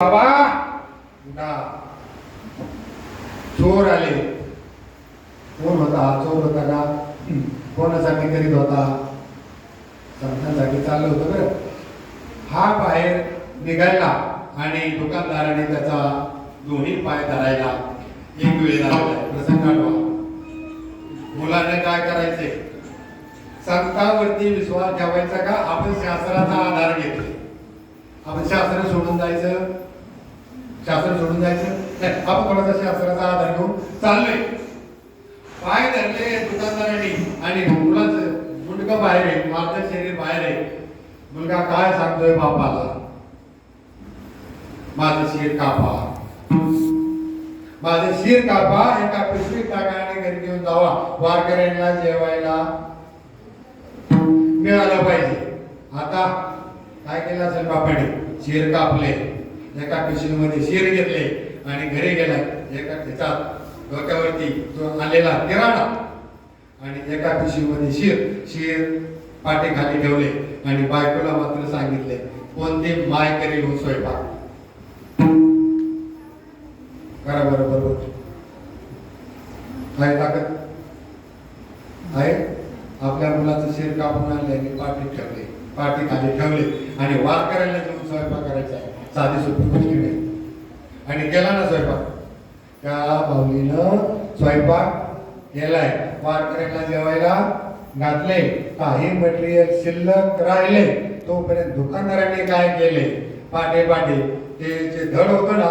बाबा! ना चोर आले. कोण होता हा चोर होता का? कोणासाठी करीत होता? समजण्यासाठी चाललं होतं बरं. हा बाहेर निघायला आणि दुकानदाराने त्याचा दोन्ही पाय धरायला एक वेळ प्रसंग आठवा. मुलाने काय करायचे? संतावरती विश्वास ठेवायचा का? आपण शास्त्राचा आधार घेतले आपण शास्त्र सोडून जायचं? शास्त्र सोडून जायचं? नाही आपण कोणाचा शासनाचा आधार घेऊन चाललोय. पाय धरले दुकानदारांनी आणि मुलाचं मुलगा बाहेर आहे माझं शरीर बाहेर आहे. मुलगा काय सांगतोय बापाला? माझं शिर कापा. माझं शिर कापा एका पिशवीत टाका आणि घरी घेऊन जावा. वारकऱ्यांना जेवायला मिळालं पाहिजे. आता काय केलं असेल बापाने? शिर कापले. एका पिशवीमध्ये शिर घेतले आणि घरी गेला. एका त्याचा डोक्यावरती तो आलेला किराणा आणि एका पिशवीमध्ये शिर शिर पाठी खाली ठेवले आणि बायकोला मात्र सांगितले कोणते माय करेल हो स्वयंपाक? करा बरं बरोबर आहे ताकद. आहे? आपल्या मुलाचं शिर कापून आणले आणि पाठी ठेवले पाठी खाली ठेवले आणि वार करायला जाऊन स्वयंपाक करायचा आहे. साधी सोपी गोष्टी नाही आणि केला ना स्वयंपाक. त्या भाऊलीनं स्वयंपाक केलाय. वार जेवायला घातले. काही मटेरियल शिल्लक राहिले. तोपर्यंत दुकानदारांनी काय केले? पाटे पाटे. ते जे धड होतं ना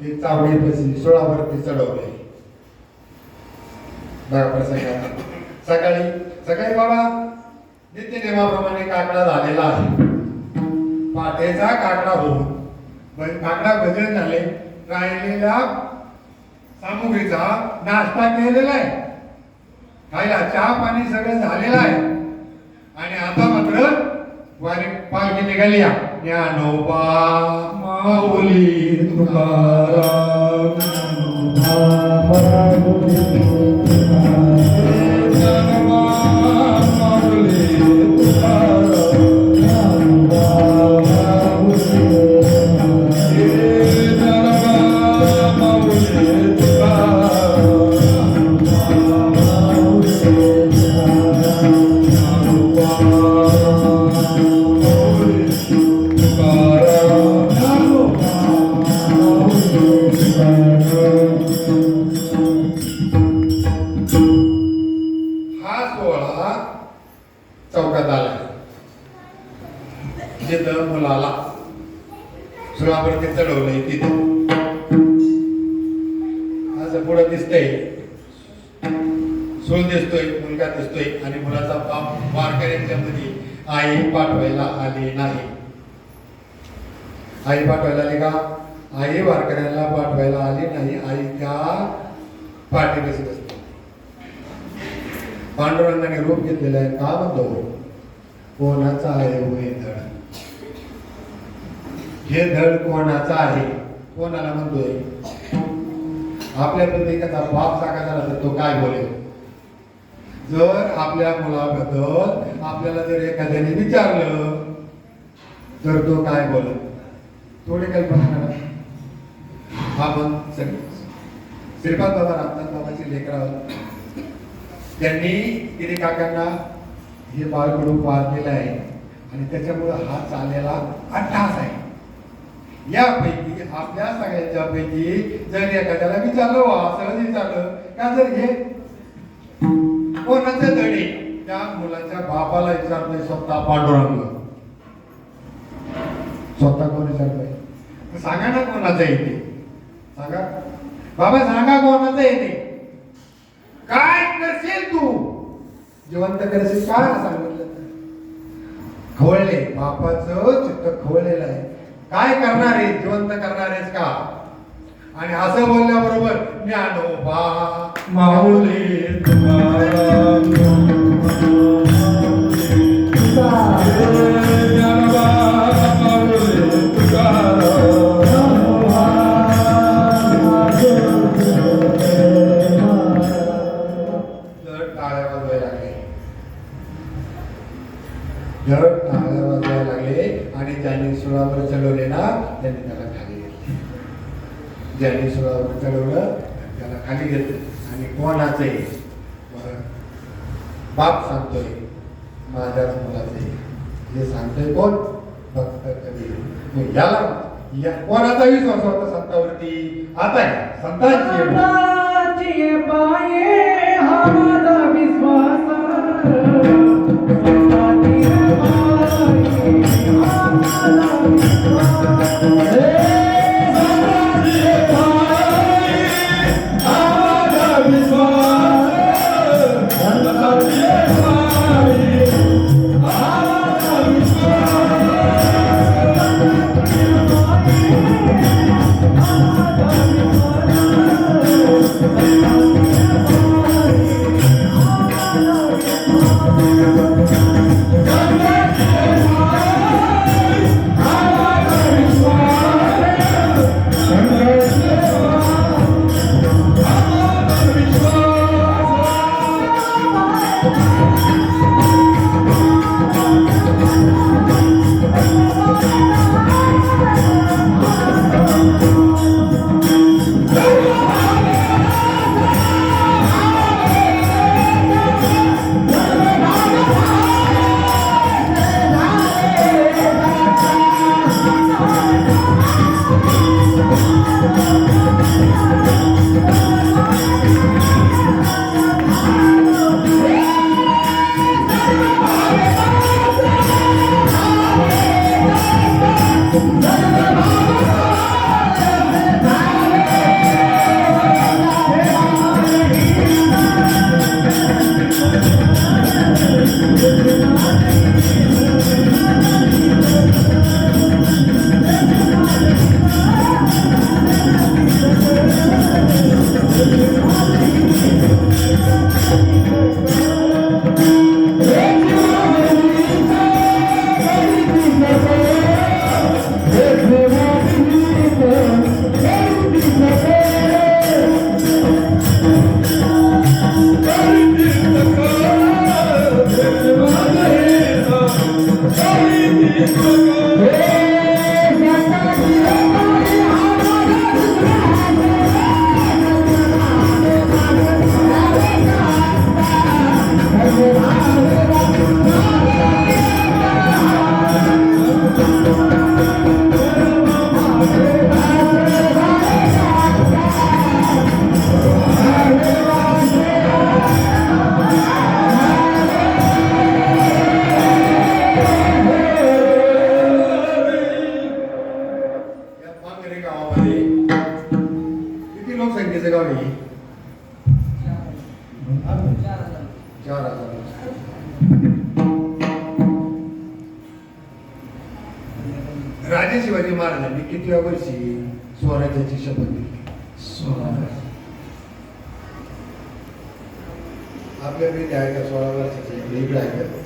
ते चावडी पशी सोळावरती चढवले. सकाळी सकाळी बाबा नित्य नियमाप्रमाणे काकडा झालेला आहे. पाटेचा काकडा होऊन म्हणजे भजन झाले. राहिलेल्या सामुग्रीचा नाश्ता केलेला आहे. खायला चहा पाणी सगळं झालेलं आहे. आणि आता मात्र वारी पालखी निघाली या ज्ञानोबा माऊली तुकाराम. जिथं मुलाला सुळावरती चढवलंय तिथं असं पुढं दिसतंय. सूळ दिसतोय मुलगा दिसतोय आणि मुलाचा बाप वारकऱ्यांच्या मध्ये आई पाठवायला आली नाही. आई पाठवायला आली का? आई वारकऱ्यांना पाठवायला आली नाही. आई त्या पाठीपाशी बसते पांडुरंगाने रूप घेतलेलं आहे. का म्हणतो? कोणाचा आहे हो हे धड कोणाचा आहे? कोणाला म्हणतोय? आपल्या प्रत्येकाचा बाप साका झाला तर तो काय बोलेल? जर आपल्या मुलाबद्दल आपल्याला जर एखाद्याने विचारलं तर तो काय बोलत थोडी कल्पना करा. आपण सगळे श्रीपाद बाबा रामदास बाबाचे लेकर त्यांनी तिने काकांना हे बाळकडू पार केलं आहे. आणि त्याच्यामुळं हा चाललेला अट्टास आहे. यापैकी आपल्या सगळ्यांच्या पैकी जर एखाद्याला विचारलं वा सहज विचारलं का जर हे कोणाचे धडे त्या मुलाच्या बापाला विचारतोय स्वतः पांडुरंग. स्वतः कोण विचारतोय? सांगा ना कोणाचं येते सांगा. बाबा सांगा कोणाचं येते काय करशील तू? जिवंत करशील? काय सांगितलं? खवळले. बापाचं चित्त खवळलेलं आहे. काय करणार आहे? जिवंत करणार आहेस का? आणि असं बोलल्याबरोबर ज्ञानोबा माऊली जड चढवले ना त्यांनी त्याला खाली घेतलं. ज्ञानेश्वरावर चढवलं त्याला खाली घेतलं. आणि कोणाचं आहे बाप सांगतोय माझ्याच मुलाचं आहे हे सांगतोय कोण? भक्त कधी मग याला या कोणाचा विश्वास होता संतावरती? आता आहे, संतांची. Thank you. गावामध्ये किती लोकसंख्येचं गाव आहे? चार हजार. राजे शिवाजी महाराजांनी किती वर्षी स्वराज्याची शपथ घेतली? आपल्या पिढी आहे का सोळा वर्षाची इकडे आहे. का